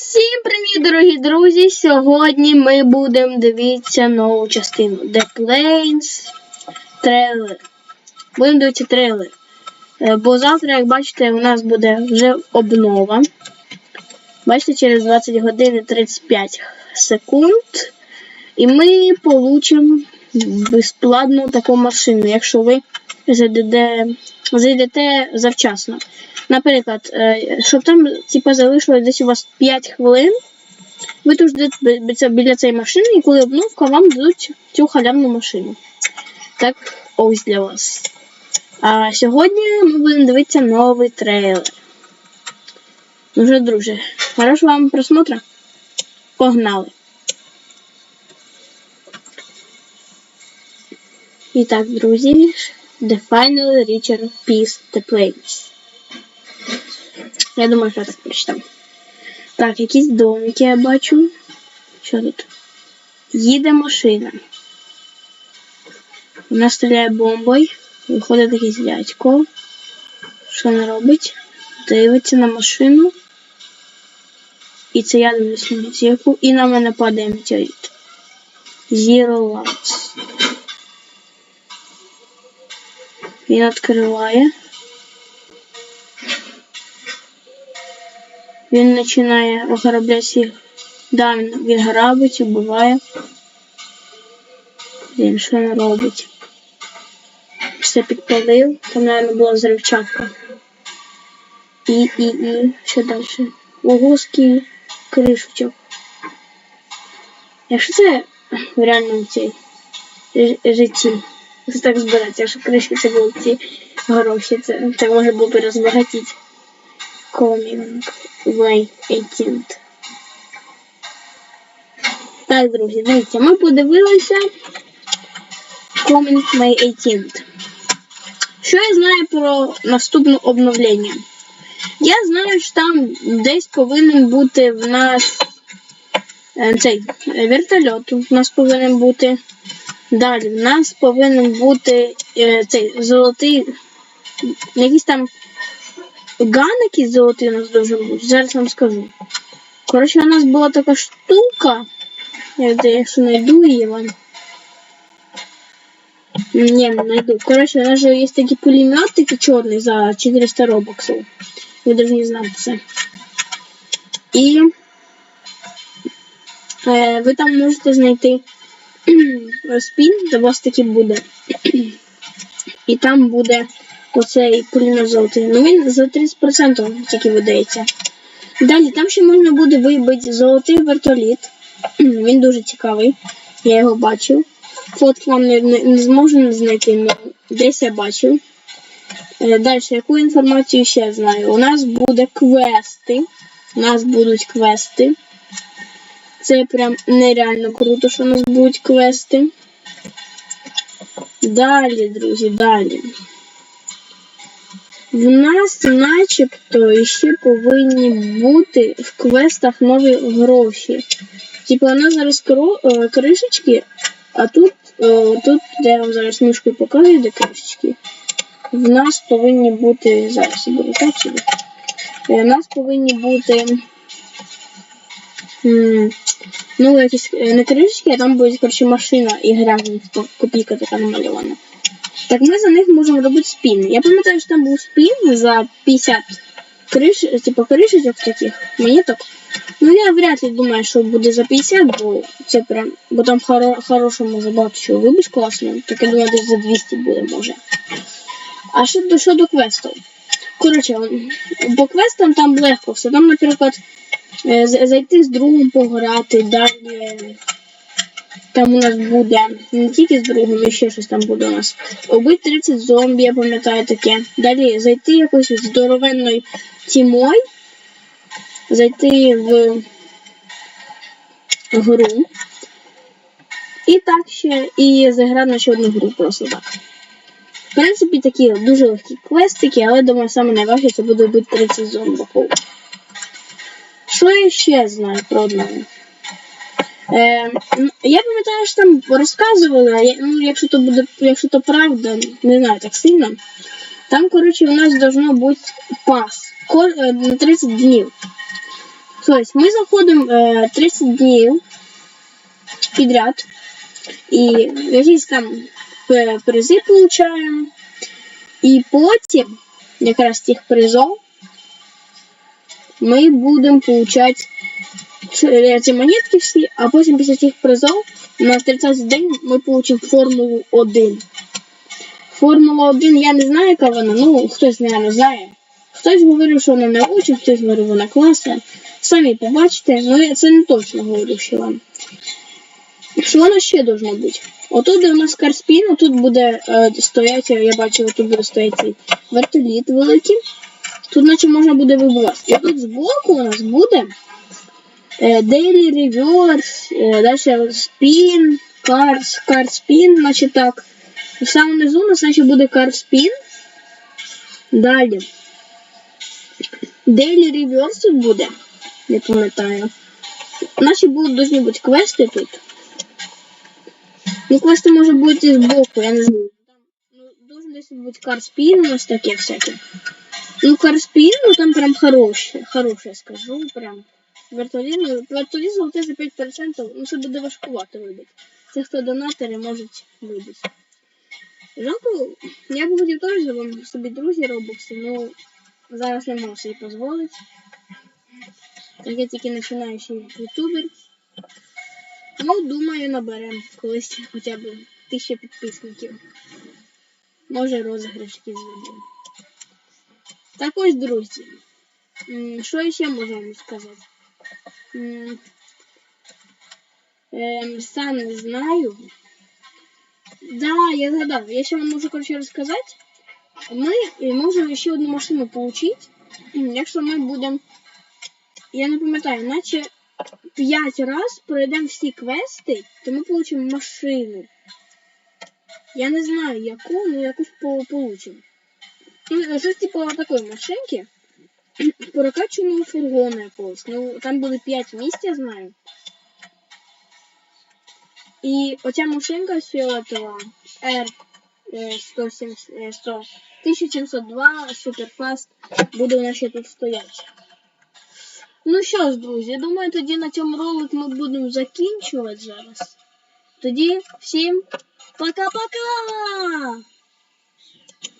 Всім привіт, дорогі друзі! Сьогодні ми будемо дивитися нову частину The Planes трейлер. Будемо дивитися трейлер. Е, Бо завтра, як бачите, у нас буде вже обнова. Бачите, через 20 годин і 35 секунд. І ми получимо безплатну таку машину, якщо ви зайдете, зайдете завчасно. Наприклад, е, щоб там типу, залишилось десь у вас 5 хвилин, ви тут ждете бі- бі- біля цієї машини, і коли обновка, вам дадуть цю халявну машину. Так, ось для вас. А сьогодні ми будемо дивитися новий трейлер. Ну що, друже, хорошого вам просмотра. Погнали! І так, друзі, The Final Reacher Peace The Planes. Я думаю, що я так прочитав. Так, якісь домики я бачу. Що тут? Їде машина. Вона стріляє бомбою. Виходить якийсь дядько. Що вона робить? Дивиться на машину. І це я дивлюсь на зірку. І на мене падає метеорит. Zero lights. Він відкриває. Він починає ограбляти всіх. Да, він, він грабить, убиває. Він що він робить? Все підпалив. Там, мабуть, була взривчатка. І, і, і, що далі? Угузкий кришечок. Якщо це в реальному цій житті, це так збирається, якщо кришки це були ці гроші, це, це може було б розбагатіти. Coming Way 18. Так, друзі, дивіться, ми подивилися Coming May 18. Що я знаю про наступне обновлення? Я знаю, що там десь повинен бути в нас е, цей вертольот. У нас повинен бути. Далі в нас повинен бути е, цей золотий. Якийсь там Ган якийсь золотий у нас должен бути. Зараз вам скажу. Коротше, у нас була така штука. Я якщо знайду її вам. Ні, не знайду. Коротше, у нас же є такий пулемет такий чорний за 400 робоксів. Ви повинні знати це. І е, ви там можете знайти спін, у вас таки буде. І там буде оцей пулемет золотий. Ну він за 30% тільки видається. Далі там ще можна буде вибити золотий вертоліт. Він дуже цікавий. Я його бачив. Фотки вам не, не, не зможу знайти, але десь я бачив. Е, Далі, яку інформацію ще знаю? У нас буде квести. У нас будуть квести. Це прям нереально круто, що у нас будуть квести. Далі, друзі, далі. В нас начебто ще повинні бути в квестах нові гроші. Типу, у нас зараз е, кришечки, а тут, е, тут, де я вам зараз мішкою покажу, де кришечки, в нас повинні бути. Зараз я беру так собі. Е, У нас повинні бути. Ну, якісь е, не кришечки, а там буде, коротше, машина і грязна типу, копійка така намальована. Так ми за них можемо робити спін. Я пам'ятаю, що там був спін за 50 криш, типу кришечок таких. Мені так. Ну я вряд ли думаю, що буде за 50, бо це прям. Бо там хоро, хороше може багато класно. Так я думаю, десь за 200 буде може. А що до що до квестів? Коротше, по квестам там легко все. Там, наприклад, зайти з другом пограти, далі. Там у нас буде не тільки з другом, і ще щось там буде у нас. Убити 30 зомбі, я пам'ятаю таке. Далі зайти якось здоровенною тімою, зайти в гру. І так ще і заграти на ще одну гру просто так. В принципі, такі дуже легкі квестики, але думаю, саме найважче це буде вбити 30 зомбаків. Що я ще знаю про одного? Е, я пам'ятаю, що там розказували, ну, якщо то буде, якщо то правда, не знаю так сильно. Там, коротше, у нас должно бути пас е, на 30 днів. Тобто ми заходимо е, 30 днів підряд. І якісь там е, призи получаємо. І потім, якраз тих призов, ми будемо получати ці- ці монетки всі, а потім після цих призов на 30 день ми получимо Формулу 1. Формула 1, я не знаю, яка вона, ну хтось, мабуть, знає. Хтось говорив, що вона не очень, хтось говорив, вона класна. Самі побачите, ну я це не точно говорю ще вам. Що воно ще должно бути? Отут, де у нас карспін, тут буде е, стояти, я бачила, тут буде стояти вертоліт великий. Тут наче можна буде вибивати. І тут збоку у нас буде е, Daily Reverse, е, далі Spin, Car, Car Spin, значить так. І в самому у нас значить буде Car Spin. Далі. Daily Reverse тут буде. Не пам'ятаю. Наші будуть должні бути квести тут. Ну, квести може бути і збоку, я не знаю. Ну, должен десь бути карспін, у нас таке всяке. Ну, карспін, ну там прям хороше, хороше, скажу, прям. Вертоліт, ну, вертоліт за 5%, ну це буде важкувато вибити. Це хто донатори можуть вибити. Жалко, я б хотів теж вам собі друзі робокси, ну зараз не можу собі дозволити. Так я тільки починаючий ютубер. Ну, думаю, наберемо колись хоча б тисячу підписників. Може розіграшки зробимо. Так ось, друзі. Що ще можу вам сказати? Ем, сам не знаю. Да, я згадав. Я ще вам можу коротше розказати. Ми можемо ще одну машину получити, м, якщо ми будемо. Я не пам'ятаю, наче 5 раз пройдемо всі квести, то ми получимо машину. Я не знаю яку, але якусь по получимо. Ну, щось типу такої машинки. Прокачаного фургону якогось. Ну, там були 5 місць, я знаю. І оця машинка фіолетова R е, 170, е, 100, 1702 Superfast буде у нас ще тут стояти. Ну що ж, друзі, я думаю, тоді на цьому ролик ми будемо закінчувати зараз. Тоді всім пока-пока!